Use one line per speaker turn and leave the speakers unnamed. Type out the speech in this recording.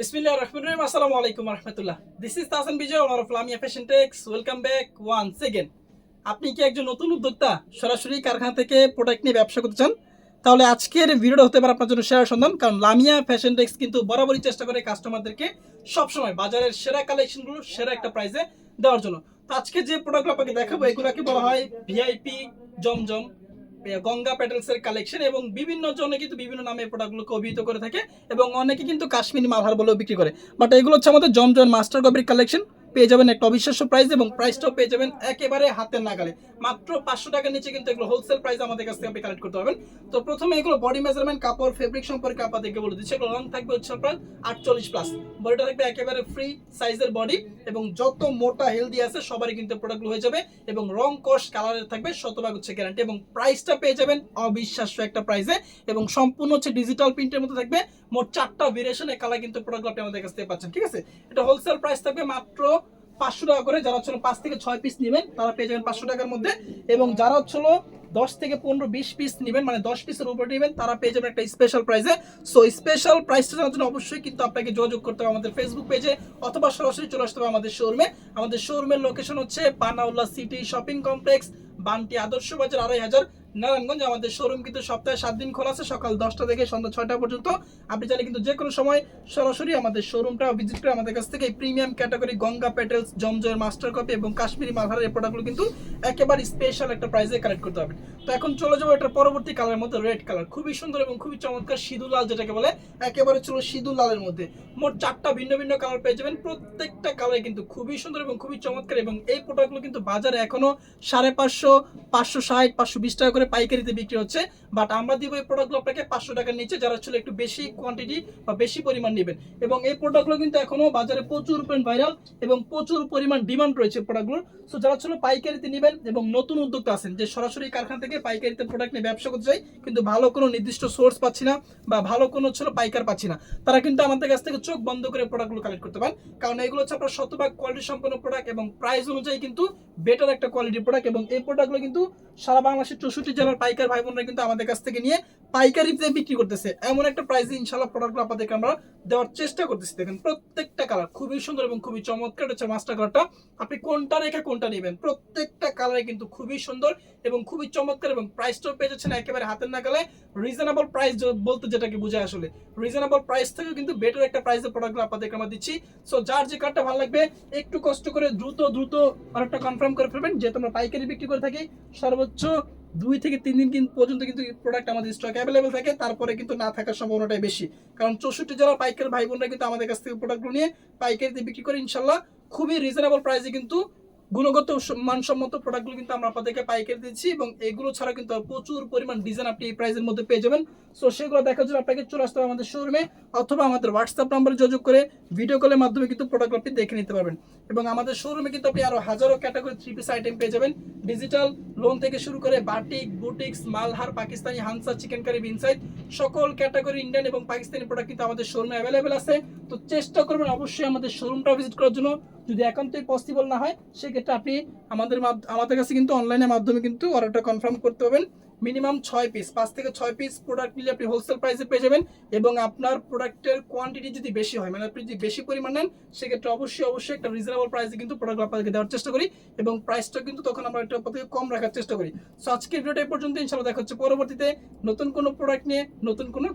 বিসমিল্লাহ রহমান রহিম। আসসালামু আলাইকুম রহমতুল্লাহ। This is Tahsan Bijoy owner of Lamia fashion tex welcome back once again আপনি কি একজন নতুন উদ্যোক্তা? সরাসরি কারখানা থেকে প্রোডাক্ট নিয়ে ব্যবসা করতে চান? তাহলে আজকের ভিডিওটা হতে পারে আপনার জন্য সেরা সন্ধান, কারণ লামিয়া ফ্যাশন টেক্স কিন্তু বরাবরই চেষ্টা করে কাস্টমারদেরকে সবসময় বাজারের সেরা কালেকশনগুলো সেরা একটা প্রাইসে দেওয়ার জন্য। তো আজকে যে প্রোডাক্টগুলো আপনাকে দেখাবো, এগুলোকে বলা হয় ভিআইপি জমজম। গঙ্গা প্যাটেলস এর কালেকশন এবং বিভিন্ন জনে কিন্তু বিভিন্ন নামে প্রোডাক্টগুলোকে অভিহিত করে থাকে এবং অনেকে কিন্তু কাশ্মীরি মালহার বলেও বিক্রি করে। বাট এগুলো হচ্ছে আমাদের জমজম মাস্টার কপির কালেকশন পেয়ে যাবেন একটা অবিশ্বাস্য প্রাইস এবং প্রাইসটাও পেয়ে যাবেন একেবারে হাতের নাগালে। মাত্র পাঁচশো টাকার নিচে কিন্তু এগুলো হোলসেল প্রাইস আমাদের কাছ থেকে আপনি কালেক্ট করতে পারবেন। তো প্রথমে এগুলো বডি মেজারমেন্ট কাপড় ফেব্রিক সম্পর্কে আপনাদেরকে বলে দিচ্ছি। এগুলো রং থাকবে হচ্ছে আপনার আটচল্লিশ প্লাস বডিটা থাকবে একেবারে ফ্রি সাইজের বডি এবং যত মোটা হেলদি আছে সবারই কিন্তু প্রোডাক্টগুলো হয়ে যাবে এবং রং কস কালারের থাকবে শতভাগ হচ্ছে গ্যারান্টি এবং প্রাইসটা পেয়ে যাবেন অবিশ্বাস্য একটা প্রাইসে এবং সম্পূর্ণ হচ্ছে ডিজিটাল প্রিন্টের মধ্যে থাকবে মোট চারটা ভেরিয়েশনে কালার কিন্তু প্রোডাক্ট আপনি আমাদের কাছ থেকে পাচ্ছেন, ঠিক আছে? এটা হোলসেল প্রাইস থাকবে মাত্র পাঁচশো টাকা করে যারা হচ্ছিল পাঁচ থেকে ছয় পিস নেবেন, তারা পেয়ে যাবেন পাঁচশো টাকার মধ্যে। এবং যারা হচ্ছিল দশ থেকে পনেরো, বিশ পিস নেবেন মানে দশ পিসের উপরে নেবেন, তারা পেয়ে যাবেন একটা স্পেশাল প্রাইসে সো স্পেশাল প্রাইসটা জানার জন্য অবশ্যই কিন্তু আপনাকে যোগাযোগ করতে হবে আমাদের ফেসবুক পেজে অথবা সরাসরি চলে আসতে হবে আমাদের শোরুমে আমাদের শোরুমের লোকেশন হচ্ছে Panaulla city shopping complex Banti Adarsha Bazar আড়াই হাজার, নারায়ণগঞ্জ। আমাদের শোরুম কিন্তু সপ্তাহে সাত দিন খোলা আছে, সকাল দশটা থেকে সন্ধ্যা ছয়টা পর্যন্ত। আপনি চাইলে কিন্তু যে কোনো সময় সরাসরি আমাদের শোরুমটা ভিজিট করে আমাদের কাছ থেকে এই প্রিমিয়াম ক্যাটাগরি গঙ্গা পেটেলস জমজয়ের মাস্টার কপি এবং কাশ্মীরি মালহারের এই প্রোডাক্টগুলো কিন্তু একেবারে স্পেশাল একটা প্রাইসে কালেক্ট করতে হবে। তো এখন চলে যাব এটার পরবর্তী কালারের মধ্যে রেড কালার খুবই সুন্দর এবং খুবই চমৎকার সিঁদুর লাল, যেটাকে বলে একেবারে ছিল সিঁদুর লালের মধ্যে। মোট চারটা ভিন্ন ভিন্ন কালার পেয়ে যাবেন। প্রত্যেকটা কালার কিন্তু খুবই সুন্দর এবং খুবই চমৎকার এবং এই প্রোডাক্টগুলো কিন্তু বাজারে এখনও সাড়ে পাঁচশো পাঁচশো ষাট, পাঁচশো বিশ টাকা করে পাইকারিতে বিক্রি হচ্ছে। বাট আমরা দিব এই প্রোডাক্টগুলো আপনাকে পাঁচশো টাকার নিচে, যারা ছিল একটু বেশি কোয়ান্টিটি বা বেশি পরিমাণ নেবেন। এবং এই প্রোডাক্টগুলো কিন্তু এখনও বাজারে প্রচুর পরিমাণ ভাইরাল এবং প্রচুর পরিমাণ ডিমান্ড রয়েছে প্রোডাক্টগুলোর সো যারা ছিল পাইকারিতে নেবেন এবং নতুন উদ্যোক্তা আছেন, যে সরাসরি কারখানা থেকে পাইকারিতে প্রোডাক্ট নিয়ে ব্যবসা করতে চাই, কিন্তু ভালো কোনো নির্দিষ্ট সোর্স পাচ্ছি না বা ভালো কোনো ছিল পাইকার পাচ্ছি না, তারা কিন্তু আমাদের কাছ থেকে চোখ বন্ধ করে প্রোডাক্টগুলো কালেক্ট করতে পারেন। কারণ এগুলো হচ্ছে আপনার শতভাগ কোয়ালিটি সম্পন্ন প্রোডাক্ট এবং প্রাইস অনুযায়ী কিন্তু বেটার একটা কোয়ালিটির প্রোডাক্ট এবং এই প্রোডাক্টগুলো কিন্তু সারা বাংলাদেশের চৌষট্টি জেলার পাইকার ভাই বোনরা কিন্তু আমাদের কাছ থেকে নিয়ে পাইকারিতে বিক্রি করতেছে। এমন একটা প্রাইসে ইনশাল্লাহ প্রোডাক্টগুলো আপনাদেরকে আমরা দেওয়ার চেষ্টা করতেছি। দেখেন প্রত্যেকটা কালার খুবই সুন্দর এবং খুবই চমৎকার হচ্ছে মাস্টার কালারটা আপনি কোনটা রেখে কোনটা নেবেন? প্রত্যেকটা কালারে কিন্তু খুবই সুন্দর এবং খুবই চমৎকার এবং প্রাইসটাও পেয়ে যাচ্ছেন একেবারে হাতের নাগালে। রিজনেবল প্রাইস বলতে যেটাকে বোঝায় আসলে। রিজনেবল প্রাইস থেকেও কিন্তু বেটার একটা প্রাইসে প্রোডাক্টগুলো আপনাদেরকে আমরা দিচ্ছি। সো যার যে কার্ডটা ভালো লাগবে, একটু কষ্ট করে দ্রুত দ্রুত অর্ডারটা কনফার্ম করে ফেলবেন। যেহেতু আমরা পাইকারি বিক্রি করে থাকি, সর্বোচ্চ দুই থেকে তিন দিন কিন্তু পর্যন্ত কিন্তু প্রোডাক্ট আমাদের স্টক অ্যাভেলেবেল থাকে, তারপরে কিন্তু না থাকার সম্ভাবনাটাই বেশি। কারণ চৌষট্টি জেলার পাইকারি ভাই বোনরা কিন্তু আমাদের কাছ থেকে প্রোডাক্টগুলো নিয়ে পাইকারিতে বিক্রি করে, ইনশাল্লাহ খুবই রিজনেবল প্রাইসে কিন্তু গুণগত মানসম্মত প্রোডাক্টগুলো কিন্তু আমরা আপনাদেরকে পাইকারি দিচ্ছি এবং এগুলো ছাড়া কিন্তু প্রচুর পরিমাণ ডিজাইন আপনি এই প্রাইসের মধ্যে পেয়ে যাবেন। সো সেগুলো দেখার জন্য আপনাকে চলে আসতে হবে আমাদের শোরুমে অথবা আমাদের হোয়াটসঅ্যাপ নাম্বারে যোগাযোগ করে ভিডিও কলের মাধ্যমে কিন্তু প্রোডাক্ট আপনি দেখে নিতে পারবেন। এবং আমাদের শোরুমে কিন্তু আপনি আরও হাজারো ক্যাটাগরি থ্রি পিস আইটেম পেয়ে যাবেন। ডিজিটাল লোন থেকে শুরু করে batik boutiques Malhar, Pakistani Hansa chicken curry বিনসাইড সকল ক্যাটাগরি ইন্ডিয়ান এবং পাকিস্তানি প্রোডাক্ট কিন্তু আমাদের শোরুমে অ্যাভেলেবেল আছে। তো চেষ্টা করবেন অবশ্যই আমাদের শোরুমটা ভিজিট করার জন্য। যদি একান্তই পসিবল না হয়, সেক্ষেত্রে আপনি আমাদের আমাদের কাছে কিন্তু অনলাইনের মাধ্যমে কিন্তু অর্ডারটা কনফার্ম করতে পারবেন। মিনিমাম ছয় পিস পাঁচ থেকে ছয় পিস প্রোডাক্ট নিলে আপনি হোলসেল প্রাইসে পেয়ে যাবেন এবং আপনার প্রোডাক্টের কোয়ান্টিটি যদি বেশি হয় মানে আপনি যদি বেশি পরিমাণ নেন, সেক্ষেত্রে অবশ্যই অবশ্যই একটা রিজনেবল প্রাইসে কিন্তু প্রোডাক্ট আপনাদেরকে দেওয়ার চেষ্টা করি এবং প্রাইসটা কিন্তু তখন আমরা একটা থেকে কম রাখার চেষ্টা করি। সো আজকের ভিডিওটা পর্যন্ত ইনশাল্লাহ দেখা হচ্ছে পরবর্তীতে নতুন কোনো প্রোডাক্ট নিয়ে, নতুন কোনো